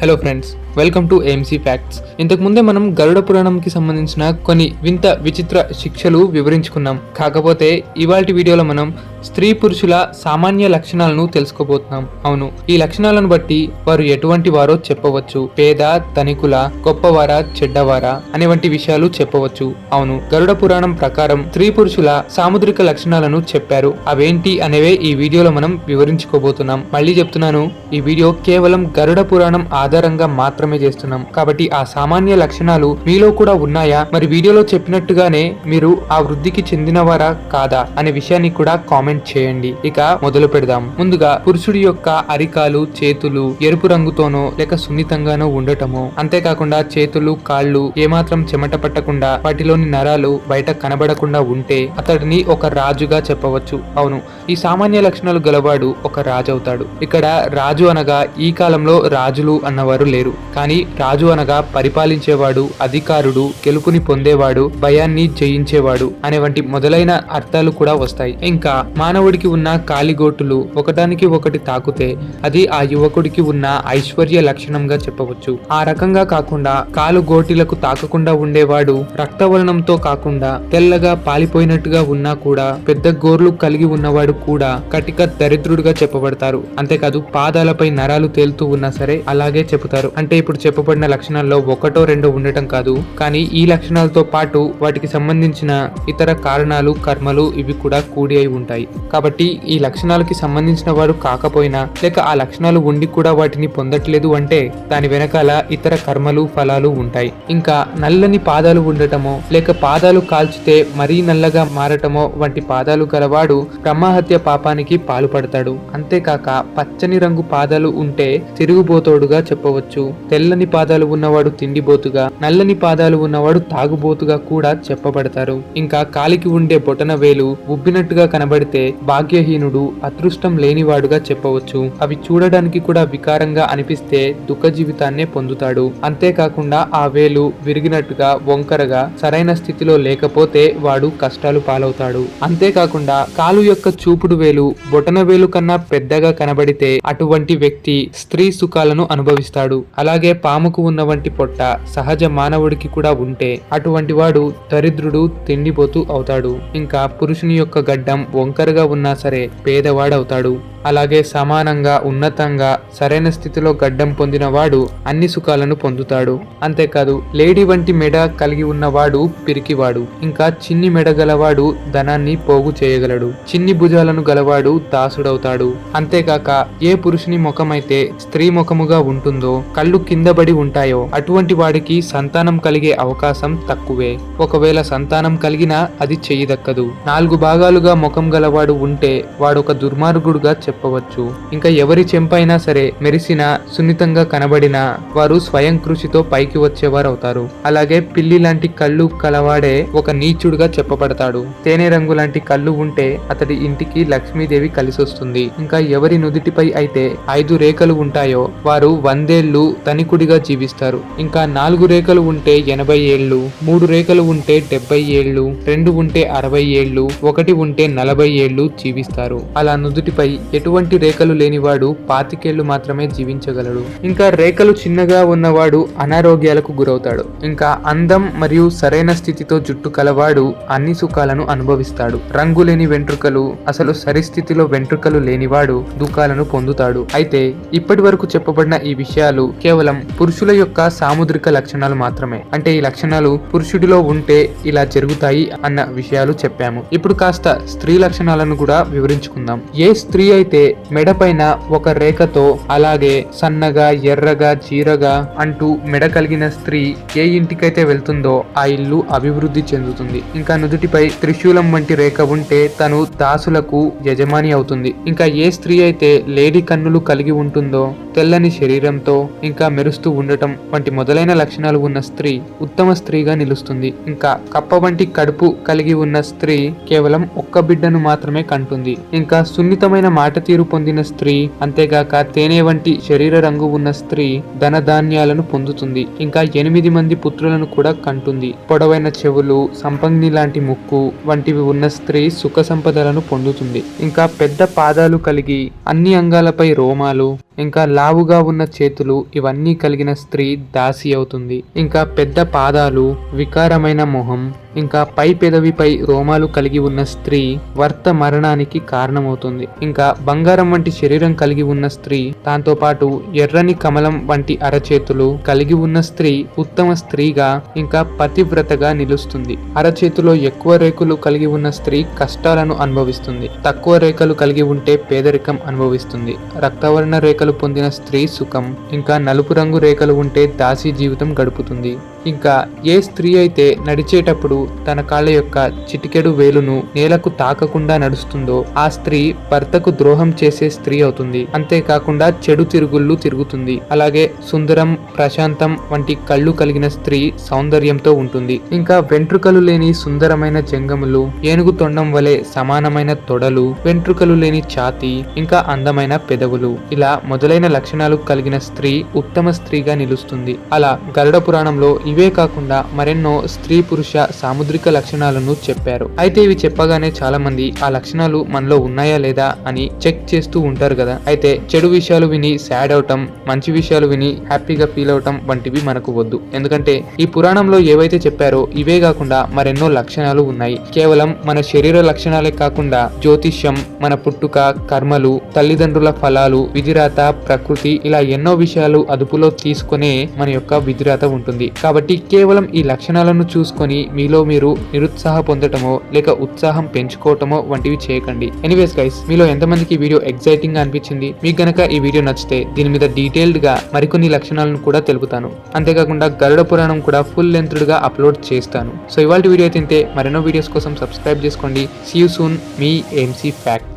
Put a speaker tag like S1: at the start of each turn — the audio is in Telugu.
S1: Hello friends, welcome to AMC facts ఇంతకుముందే మనం గరుడ పురాణంకి సంబంధించిన కొన్ని వింత విచిత్ర శిక్షలు వివరించుకున్నాం. కాకపోతే ఇవాటి వీడియోలో మనం స్త్రీ పురుషుల సామాన్య లక్షణాలను తెలుసుకోబోతున్నాం. అవును ఈ లక్షణాలను బట్టి వారు ఎటువంటి వారో చెప్పవచ్చు. పేద ధనికుల గొప్పవారా చెడ్డవారా అనే వంటి విషయాలు చెప్పవచ్చు. అవును గరుడ పురాణం ప్రకారం స్త్రీ పురుషుల సాముద్రిక లక్షణాలను చెప్పారు. అవేంటి అనేవే ఈ వీడియోలో మనం వివరించుకోబోతున్నాం. మళ్ళీ చెప్తున్నాను ఈ వీడియో కేవలం గరుడ పురాణం ఆధారంగా మాత్రం మాత్రమే చేస్తున్నాం. కాబట్టి ఆ సామాన్య లక్షణాలు మీలో కూడా ఉన్నాయా? మరి వీడియోలో చెప్పినట్టుగానే మీరు ఆ వృద్ధికి చెందినవారా కాదా? అనే విషయాన్ని కూడా కామెంట్ చేయండి. ఇక మొదలు పెడదాం. ముందుగా పురుషుడి యొక్క అరికాలు చేతులు ఎరుపు రంగుతోనో లేక సున్నితంగానో ఉండటము. అంతేకాకుండా చేతులు కాళ్ళు ఏమాత్రం చెమట పట్టకుండా వాటిలోని నరాలు బయట కనబడకుండా ఉంటే అతడిని ఒక రాజుగా చెప్పవచ్చు. అవును ఈ సామాన్య లక్షణాలు గలవాడు ఒక రాజు అవుతాడు ఇక్కడ రాజు అనగా ఈ కాలంలో రాజులు అన్నవారు లేరు. కానీ రాజు అనగా పరిపాలించేవాడు అధికారుడు గెలుపుని పొందేవాడు భయాన్ని జయించేవాడు అనే వంటి మొదలైన అర్థాలు కూడా వస్తాయి. ఇంకా మానవుడికి ఉన్న కాలిగోటులు ఒకదానికి ఒకటి తాకుతే అది ఆ యువకుడికి ఉన్న ఐశ్వర్య లక్షణంగా చెప్పవచ్చు. ఆ రకంగా కాకుండా కాలు గోటిలకు తాకకుండా ఉండేవాడు రక్తవర్ణంతో కాకుండా తెల్లగా పాలిపోయినట్టుగా ఉన్నా కూడా పెద్ద గోర్లు కలిగి ఉన్నవాడు కూడా కటిక దరిద్రుడుగా చెప్పబడతారు. అంతేకాదు పాదాలపై నరాలు తేలుతూ ఉన్నా సరే అలాగే చెబుతారు. అంటే ఇప్పుడు చెప్పబడిన లక్షణాల్లో ఒకటో రెండో ఉండటం కాదు. కానీ ఈ లక్షణాలతో పాటు వాటికి సంబంధించిన ఇతర కారణాలు కర్మలు ఇవి కూడా కూడి అయి ఉంటాయి. కాబట్టి ఈ లక్షణాలకి సంబంధించిన వాడు కాకపోయినా లేక ఆ లక్షణాలు ఉండి కూడా వాటిని పొందట్లేదు అంటే దాని వెనకాల ఇతర కర్మలు ఫలాలు ఉంటాయి. ఇంకా నల్లని పాదాలు ఉండటమో లేక పాదాలు కాల్చితే మరీ నల్లగా మారటమో వంటి పాదాలు గలవాడు బ్రహ్మహత్య పాపానికి పాల్పడతాడు. అంతేకాక పచ్చని రంగు పాదాలు ఉంటే తిరుగుబోతోడుగా చెప్పవచ్చు. తెల్లని పాదాలు ఉన్నవాడు తిండిబోతుగా నల్లని పాదాలు ఉన్నవాడు తాగుబోతుగా కూడా చెప్పబడతారు. ఇంకా కాలికి ఉండే బొటన వేలు ఉబ్బినట్టుగా కనబడితే భాగ్యహీనుడు అదృష్టం లేనివాడుగా చెప్పవచ్చు. అవి చూడడానికి కూడా వికారంగా అనిపిస్తే దుఃఖ జీవితాన్నే పొందుతాడు. అంతేకాకుండా ఆ వేలు విరిగినట్టుగా వంకరగా సరైన స్థితిలో లేకపోతే వాడు కష్టాలు పాలవుతాడు. అంతేకాకుండా కాలు యొక్క చూపుడు వేలు బొటన వేలు కన్నా పెద్దగా కనబడితే అటువంటి వ్యక్తి స్త్రీ సుఖాలను అనుభవిస్తాడు. అలాగే పాముకు ఉన్న వంటి పొట్ట సహజ మానవుడికి కూడా ఉంటే అటువంటి వాడు దరిద్రుడు తిండిపోతూ అవుతాడు. ఇంకా పురుషుని యొక్క గడ్డం వంకరగా ఉన్నా సరే పేదవాడవుతాడు. అలాగే సమానంగా ఉన్నతంగా సరైన స్థితిలో గడ్డం పొందినవాడు అన్ని సుఖాలను పొందుతాడు. అంతేకాదు లేడీ వంటి మెడ కలిగి ఉన్నవాడు పిరికివాడు. ఇంకా చిన్ని మెడ గలవాడు ధనాన్ని పోగు చేయగలడు. చిన్ని భుజాలను గలవాడు దాసుడవుతాడు. అంతేకాక ఏ పురుషుని ముఖమైతే స్త్రీ ముఖముగా ఉంటుందో కళ్ళు కిందబడి ఉంటాయో అటువంటి వాడికి సంతానం కలిగే అవకాశం తక్కువే. ఒకవేళ సంతానం కలిగినా అది చెయ్యి దక్కదు నాలుగు భాగాలుగా ముఖం గలవాడు ఉంటే వాడొక దుర్మార్గుడుగా చెప్పవచ్చు. ఇంకా ఎవరి చెంపైనా సరే మెరిసిన సున్నితంగా కనబడిన వారు స్వయం కృషితో పైకి వచ్చేవారు అవుతారు అలాగే పిల్లి లాంటి కళ్ళు కలవాడే ఒక నీచుడుగా చెప్పబడతాడు. తేనె రంగు లాంటి కళ్ళు ఉంటే అతడి ఇంటికి లక్ష్మీదేవి కలిసి వస్తుంది ఇంకా ఎవరి నుదిటిపై అయితే ఐదు రేఖలు ఉంటాయో వారు వందేళ్ళు ధనికుడిగా జీవిస్తారు. ఇంకా నాలుగు రేఖలు ఉంటే ఎనభై ఏళ్ళు మూడు రేఖలు ఉంటే డెబ్బై ఏళ్ళు రెండు ఉంటే అరవై ఏళ్ళు ఒకటి ఉంటే నలభై ఏళ్ళు జీవిస్తారు. అలా నుదుటిపై ఎటువంటి రేఖలు లేనివాడు పాతికేళ్ళు మాత్రమే జీవించగలడు. ఇంకా రేఖలు చిన్నగా ఉన్నవాడు అనారోగ్యాలకు గురవుతాడు. ఇంకా అందం మరియు సరైన స్థితితో జుట్టు కలవాడు అన్ని సుఖాలను అనుభవిస్తాడు. రంగు లేని వెంట్రుకలు అసలు సరిస్థితిలో వెంట్రుకలు లేనివాడు దుఃఖాలను పొందుతాడు. అయితే ఇప్పటి వరకు చెప్పబడిన ఈ విషయాలు కేవలం పురుషుల యొక్క సాముద్రిక లక్షణాలు మాత్రమే. అంటే ఈ లక్షణాలు పురుషుడిలో ఉంటే ఇలా జరుగుతాయి అన్న విషయాలు చెప్పాము. ఇప్పుడు కాస్త స్త్రీ లక్షణాలను కూడా వివరించుకుందాం. ఏ స్త్రీ అయితే అయితే మెడపైన ఒక రేఖతో అలాగే సన్నగా ఎర్రగా చీరగా అంటూ మెడ కలిగిన స్త్రీ ఏ ఇంటికైతే వెళ్తుందో ఆ ఇల్లు అభివృద్ధి చెందుతుంది. ఇంకా నుదుటిపై త్రిశూలం వంటి రేఖ ఉంటే తను దాసులకు యజమాని అవుతుంది. ఇంకా ఏ స్త్రీ అయితే లేడీ కన్నులు కలిగి ఉంటుందో తెల్లని శరీరంతో ఇంకా మెరుస్తూ ఉండటం వంటి మొదలైన లక్షణాలు ఉన్న స్త్రీ ఉత్తమ స్త్రీగా నిలుస్తుంది. ఇంకా కప్ప వంటి కడుపు కలిగి ఉన్న స్త్రీ కేవలం ఒక్క బిడ్డను మాత్రమే కంటుంది. ఇంకా సున్నితమైన మాట తీరు పొందిన స్త్రీ అంతేగాక తేనె వంటి శరీర రంగు ఉన్న స్త్రీ ధనధాన్యాలను పొందుతుంది. ఇంకా ఎనిమిది మంది పుత్రులను కూడా కంటుంది. పొడవైన చెవులు సంపంగి లాంటి ముక్కు వంటివి ఉన్న స్త్రీ సుఖ సంపదలను పొందుతుంది. ఇంకా పెద్ద పాదాలు కలిగి అన్ని అంగాలపై రోమాలు ఇంకా లావుగా ఉన్న చేతులు ఇవన్నీ కలిగిన స్త్రీ దాసి అవుతుంది. ఇంకా పెద్ద పాదాలు వికారమైన మొహం ఇంకా పై పెదవిపై రోమాలు కలిగి ఉన్న స్త్రీ వర్త మరణానికి కారణమవుతుంది. ఇంకా బంగారం వంటి శరీరం కలిగి ఉన్న స్త్రీ దాంతో పాటు ఎర్రని కమలం వంటి అరచేతులు కలిగి ఉన్న స్త్రీ ఉత్తమ స్త్రీగా ఇంకా పతివ్రతగా నిలుస్తుంది. అరచేతిలో ఎక్కువ రేకులు కలిగి ఉన్న స్త్రీ కష్టాలను అనుభవిస్తుంది. తక్కువ రేఖలు కలిగి ఉంటే పేదరికం అనుభవిస్తుంది. రక్తవర్ణ రేఖలు పొందిన స్త్రీ సుఖం. ఇంకా నలుపు రంగు రేఖలు ఉంటే దాసి జీవితం గడుపుతుంది. ఇంకా ఏ స్త్రీ అయితే నడిచేటప్పుడు తన కాళ్ళ యొక్క చిటికెడు వేలును నేలకు తాకకుండా నడుస్తుందో ఆ స్త్రీ భర్తకు ద్రోహం చేసే స్త్రీ అవుతుంది. అంతేకాకుండా చెడు తిరుగుళ్ళు తిరుగుతుంది. అలాగే సుందరం ప్రశాంతం వంటి కళ్ళు కలిగిన స్త్రీ సౌందర్యంతో ఉంటుంది. ఇంకా వెంట్రుకలు లేని సుందరమైన జంగములు ఏనుగు తొండం వలె సమానమైన తొడలు వెంట్రుకలు లేని ఛాతి ఇంకా అందమైన పెదవులు. ఇలా మొదలైన లక్షణాలు కలిగిన స్త్రీ ఉత్తమ స్త్రీగా నిలుస్తుంది. అలా గరుడ పురాణంలో ఇవే కాకుండా మరెన్నో స్త్రీ పురుష సాముద్రిక లక్షణాలను చెప్పారు. అయితే ఇవి చెప్పగానే చాలా మంది ఆ లక్షణాలు మనలో ఉన్నాయా లేదా అని చెక్ చేస్తూ ఉంటారు కదా. అయితే చెడు విషయాలు విని సాడ్ అవటం మంచి విషయాలు విని హ్యాపీగా ఫీల్ అవటం వంటివి మనకు వద్దు. ఎందుకంటే ఈ పురాణంలో ఏవైతే చెప్పారో ఇవే కాకుండా మరెన్నో లక్షణాలు ఉన్నాయి. కేవలం మన శరీర లక్షణాలే కాకుండా జ్యోతిష్యం మన పుట్టుక కర్మలు తల్లిదండ్రుల ఫలాలు విధిరాత ప్రకృతి ఇలా ఎన్నో విషయాలు అదుపులో తీసుకునే మన యొక్క విధిరాత ఉంటుంది. కాబట్టి కేవలం ఈ లక్షణాలను చూసుకొని మీలో మీరు నిరుత్సాహ పొందటమో లేక ఉత్సాహం పెంచుకోవటమో వంటివి చేయకండి. ఎనీవేస్ గైస్ మీలో ఎంతమందికి వీడియో ఎగ్జైటింగ్గా అనిపించింది? మీకు గనక ఈ వీడియో నచ్చితే దీని మీద డీటెయిల్డ్గా మరికొన్ని లక్షణాలను కూడా తెలుపుతాను. అంతేకాకుండా గరుడ పురాణం కూడా ఫుల్ లెంత్గా అప్లోడ్ చేస్తాను. సో ఇవాళ వీడియో తింటే మరెన్నో వీడియోస్ కోసం సబ్స్క్రైబ్ చేసుకోండి. సీ యూ సూన్ మీ ఎంసీ ఫ్యాక్ట్